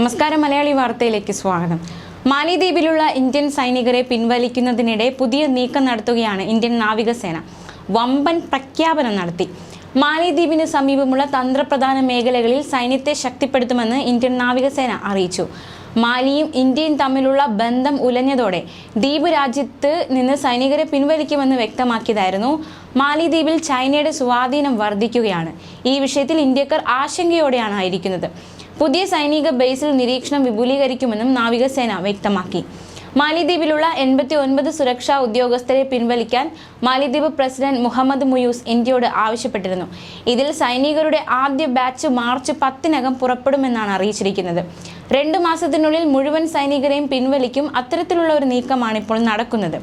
നമസ്കാരം മലയാളി വാർത്തയിലേക്ക് സ്വാഗതം. മാലിദ്വീപിലുള്ള ഇന്ത്യൻ സൈനികരെ പിൻവലിക്കുന്നതിനിടെ പുതിയ നീക്കം നടത്തുകയാണ് ഇന്ത്യൻ നാവികസേന. വമ്പൻ പ്രഖ്യാപനം നടത്തി. മാലിദ്വീപിന് സമീപമുള്ള തന്ത്രപ്രധാന മേഖലകളിൽ സൈന്യത്തെ ശക്തിപ്പെടുത്തുമെന്ന് ഇന്ത്യൻ നാവികസേന അറിയിച്ചു. മാലിയും ഇന്ത്യയും തമ്മിലുള്ള ബന്ധം ഉലഞ്ഞതോടെ ദ്വീപ് രാജ്യത്ത് നിന്ന് സൈനികരെ പിൻവലിക്കുമെന്ന് വ്യക്തമാക്കിയതായിരുന്നു മാലിദ്വീപിൽ ചൈനയുടെ സ്വാധീനം വർദ്ധിക്കുകയാണ്. ഈ വിഷയത്തിൽ ഇന്ത്യക്കാർ ആശങ്കയോടെയാണ് ആയിരിക്കുന്നത്. പുതിയ സൈനിക ബേസിൽ നിരീക്ഷണം വിപുലീകരിക്കുമെന്നും നാവികസേന വ്യക്തമാക്കി. മാലിദ്വീപിലുള്ള എൺപത്തി ഒൻപത് സുരക്ഷാ ഉദ്യോഗസ്ഥരെ പിൻവലിക്കാൻ മാലിദ്വീപ് പ്രസിഡന്റ് മുഹമ്മദ് മുയൂസ് ഇന്ത്യയോട് ആവശ്യപ്പെട്ടിരുന്നു. ഇതിൽ സൈനികരുടെ ആദ്യ ബാച്ച് മാർച്ച് പത്തിനകം പുറപ്പെടുമെന്നാണ് അറിയിച്ചിരിക്കുന്നത്. രണ്ടു മാസത്തിനുള്ളിൽ മുഴുവൻ സൈനികരെയും പിൻവലിക്കും അത്തരത്തിലുള്ള ഒരു നീക്കമാണ് ഇപ്പോൾ നടക്കുന്നത്.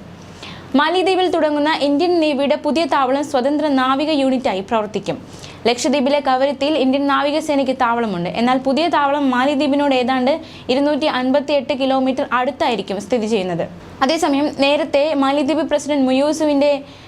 മാലിദ്വീപിൽ തുടങ്ങുന്ന ഇന്ത്യൻ നേവിയുടെ പുതിയ താവളം സ്വതന്ത്ര നാവിക യൂണിറ്റായി പ്രവർത്തിക്കും. ലക്ഷദ്വീപിലെ കവരത്തിയിൽ ഇന്ത്യൻ നാവികസേനയ്ക്ക് താവളമുണ്ട്. എന്നാൽ പുതിയ താവളം മാലിദ്വീപിനോട് ഏതാണ്ട് ഇരുന്നൂറ്റി അൻപത്തി എട്ട് കിലോമീറ്റർ അടുത്തായിരിക്കും സ്ഥിതി ചെയ്യുന്നത്. അതേസമയം നേരത്തെ മാലിദ്വീപ് പ്രസിഡന്റ് മുയൂസുവിന്റെ ആ,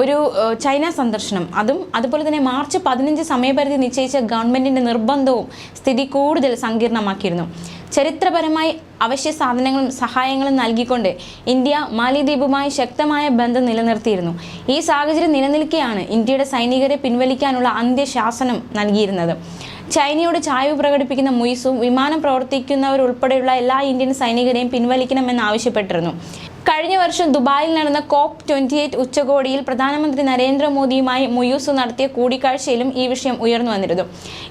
ഒരു ചൈന സന്ദർശനം. അതും അതുപോലെ തന്നെ മാർച്ച് പതിനഞ്ച് സമയപരിധി നിശ്ചയിച്ച ഗവൺമെന്റിന്റെ നിർബന്ധവും സ്ഥിതി കൂടുതൽ സങ്കീർണമാക്കിയിരുന്നു. ചരിത്രപരമായി അവശ്യ സാധനങ്ങളും സഹായങ്ങളും നൽകിക്കൊണ്ട് ഇന്ത്യ മാലിദ്വീപുമായി ശക്തമായ ബന്ധം നിലനിർത്തിയിരുന്നു. ഈ സാഹചര്യം നിലനിൽക്കെയാണ് ഇന്ത്യയുടെ സൈനികരെ പിൻവലിക്കാനുള്ള അന്ത്യശാസനം നൽകിയിരുന്നത്. ചൈനയോട് ചായ്വ് പ്രകടിപ്പിക്കുന്ന മുയിസും വിമാനം പ്രവർത്തിക്കുന്നവരുൾപ്പെടെയുള്ള എല്ലാ ഇന്ത്യൻ സൈനികരെയും പിൻവലിക്കണമെന്ന് ആവശ്യപ്പെട്ടിരുന്നു. കഴിഞ്ഞ വർഷം ദുബായിൽ നടന്ന കോപ്പ് ട്വന്റി എയ്റ്റ് ഉച്ചകോടിയിൽ പ്രധാനമന്ത്രി നരേന്ദ്രമോദിയുമായി മുയൂസ് നടത്തിയ കൂടിക്കാഴ്ചയിലും ഈ വിഷയം ഉയർന്നു വന്നിരുന്നു.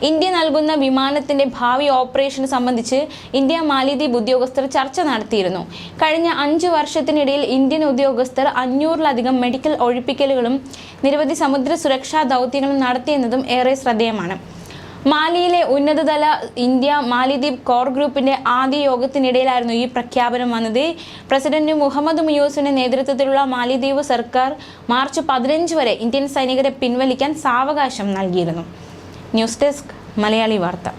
ഇന്ത്യ നൽകുന്ന വിമാനത്തിന്റെ ഭാവി ഓപ്പറേഷൻ സംബന്ധിച്ച് ഇന്ത്യ മാലിദ്വീപ് ഉദ്യോഗസ്ഥർ ചർച്ച നടത്തിയിരുന്നു. കഴിഞ്ഞ അഞ്ചു വർഷത്തിനിടയിൽ ഇന്ത്യൻ ഉദ്യോഗസ്ഥർ അഞ്ഞൂറിലധികം മെഡിക്കൽ ഒഴിപ്പിക്കലുകളും നിരവധി സമുദ്ര സുരക്ഷാ ദൗത്യങ്ങളും നടത്തിയെന്നതും ഏറെ ശ്രദ്ധേയമാണ്. മാലിയിലെ ഉന്നതതല ഇന്ത്യ മാലിദ്വീപ് കോർ ഗ്രൂപ്പിന്റെ ആദ്യ യോഗത്തിനിടയിലായിരുന്നു ഈ പ്രഖ്യാപനം വന്നത്. പ്രസിഡന്റ് മുഹമ്മദ് മുയൂസിന്റെ നേതൃത്വത്തിലുള്ള മാലിദ്വീപ് സർക്കാർ മാർച്ച് പതിനഞ്ച് വരെ ഇന്ത്യൻ സൈനികരെ പിൻവലിക്കാൻ സാവകാശം നൽകിയിരുന്നു. ന്യൂസ് ഡെസ്ക് മലയാളി വാർത്ത.